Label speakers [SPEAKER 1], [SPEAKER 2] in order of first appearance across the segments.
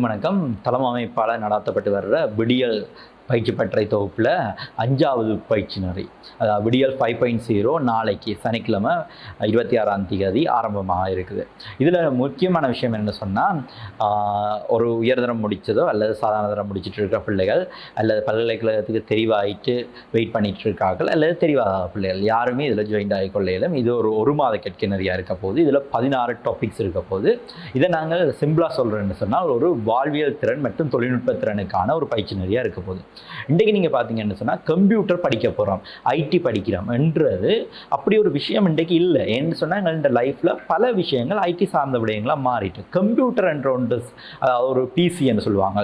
[SPEAKER 1] வணக்கம். தளம் அமைப்பாளர் நடாத்தப்பட்டு வர்ற விடியல் பயிற்சி பற்றை தொகுப்பில் அஞ்சாவது பயிற்சி நிறை அதாவது விடியல் ஃபைவ் பாயிண்ட் ஜீரோ நாளைக்கு சனிக்கிழமை இருபத்தி ஆறாம் தேதி ஆரம்பமாக இருக்குது. இதில் முக்கியமான விஷயம் என்ன சொன்னால் ஒரு உயர்தரம் முடித்ததோ அல்லது சாதாரண தரம் முடிச்சிட்டு இருக்கிற பிள்ளைகள் அல்லது பல்கலைக்கழகத்துக்கு தெரிவாயிட்டு வெயிட் பண்ணிட்டு இருக்கார்கள் அல்லது தெரிவாத பிள்ளைகள் யாருமே இதில் ஜாயின் ஆகி கொள்ளையிலும் இது ஒரு ஒரு மாத கெட்க நிறையா இருக்க போது இதில் பதினாறு டாபிக்ஸ் இருக்க போது இதை நாங்கள் சிம்பிளாக சொல்கிறேன்னு சொன்னால் ஒரு வாழ்வியல் திறன் மற்றும் தொழில்நுட்ப திறனுக்கான ஒரு பயிற்சி நிறையா இருக்க போகுது. இன்றைக்கு நீங்கள் பார்த்தீங்கன்னு சொன்னால் கம்ப்யூட்டர் படிக்க போகிறோம் ஐடி படிக்கிறோம் என்றது அப்படி ஒரு விஷயம் இன்றைக்கு இல்லை. ஏன்னு சொன்னால் எங்கள்கிட்ட லைஃப்பில் பல விஷயங்கள் ஐடி சார்ந்த விடயங்களாக மாறிட்டு கம்ப்யூட்டர் என்ற ஒன்று அதாவது ஒரு பிசி என்று சொல்லுவாங்க.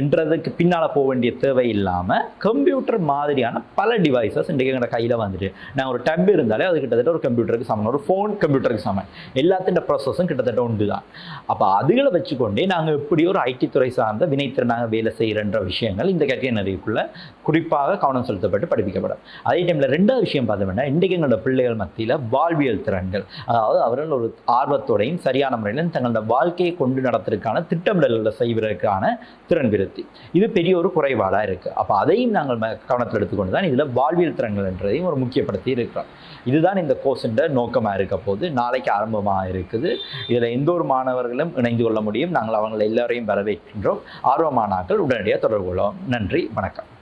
[SPEAKER 1] என்றதுக்கு பின்னால் போக வேண்டிய தேவை இல்லாமல் கம்ப்யூட்டர் மாதிரியான பல டிவைசஸ் இன்றைக்கு எங்களோட கையில் வந்துட்டு நான் ஒரு டப் இருந்தாலே அது கிட்டத்தட்ட ஒரு கம்ப்யூட்டருக்கு சமம். ஒரு ஃபோன் கம்ப்யூட்டருக்கு சமம். எல்லாத்தின் ப்ராசஸும் கிட்டத்தட்ட உண்டு தான் அப்போ அதுகளை வச்சுக்கொண்டே நாங்கள் எப்படி ஒரு ஐடி துறை சார்ந்த வினைத்திறனாக வேலை செய்கிறன்ற விஷயங்கள் இந்த கேட்டகரிக்குள்ள குறிப்பாக கவனம் செலுத்தப்பட்டு படிப்பிக்கப்படும். அதே டைமில் ரெண்டாவது விஷயம் பார்த்தோம்னா இன்றைக்கு எங்களோட பிள்ளைகள் மத்தியில் வாழ்வியல் திறன்கள். அதாவது அவர்கள் ஒரு ஆர்வத்தோடையும் சரியான முறையிலும் தங்களோட வாழ்க்கையை கொண்டு நடத்துறதுக்கான திட்டமிடல்களை செய்வதற்கான திறன் விருத்தி. இது பெரிய ஒரு குறைபாடாக இருக்குது அப்போ அதையும் நாங்கள் ம- கவனத்தில் எடுத்துக்கொண்டு தான் இதில் வாழ்வியல் திறன்கள் என்றதையும் ஒரு முக்கியப்படுத்தி இருக்கிறோம். இதுதான் இந்த கோர்ஸின்ற நோக்கமாக இருக்க போது நாளைக்கு ஆரம்பமாக இருக்குது. இதில் எந்த ஒரு மாணவர்களும் இணைந்து கொள்ள முடியும். நாங்கள் அவங்களை எல்லாரையும் வரவேற்கின்றோம். ஆர்வமானாக்கள் உடனடியாக தொடர்பு கொள்வோம் நன்றி வணக்கம்.